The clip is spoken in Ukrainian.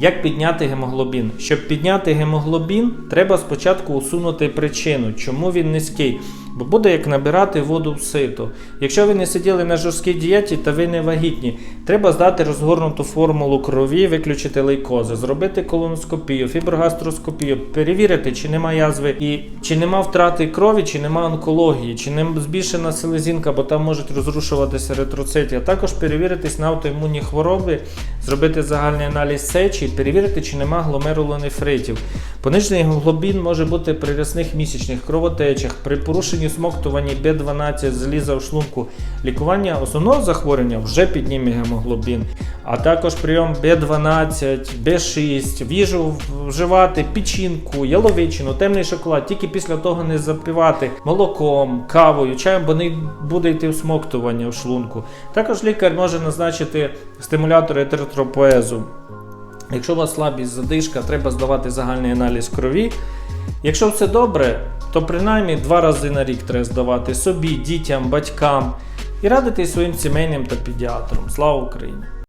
Як підняти гемоглобін? Щоб підняти гемоглобін, треба спочатку усунути причину, чому він низький. Бо буде як набирати воду в сито. Якщо ви не сиділи на жорсткій дієті та ви не вагітні, треба здати розгорнуту формулу крові, виключити лейкози, зробити колоноскопію, фіброгастроскопію, перевірити, чи нема язви і чи нема втрати крові, чи нема онкології, чи не збільшена селезінка, бо там можуть розрушуватися еритроцити, а також перевіритись на автоімунні хвороби, зробити загальний аналіз сечі, перевірити, чи нема гломерулонефритів. Понижений гемоглобін може бути при рясних місячних кровотечах, при порушенні смоктуванні Б12 заліза в шлунку. Лікування основного захворювання вже підніме гемоглобін, а також прийом Б12, Б6, в їжу вживати печінку, яловичину, темний шоколад, тільки після того не запивати молоком, кавою, чаєм, бо не буде йти всмоктування в шлунку. Також лікар може назначити стимулятори еритропоезу. Якщо у вас слабість задишка, треба здавати загальний аналіз крові. Якщо все добре, то принаймні два рази на рік треба здавати собі, дітям, батькам і радитись своїм сімейним та педіатром. Слава Україні!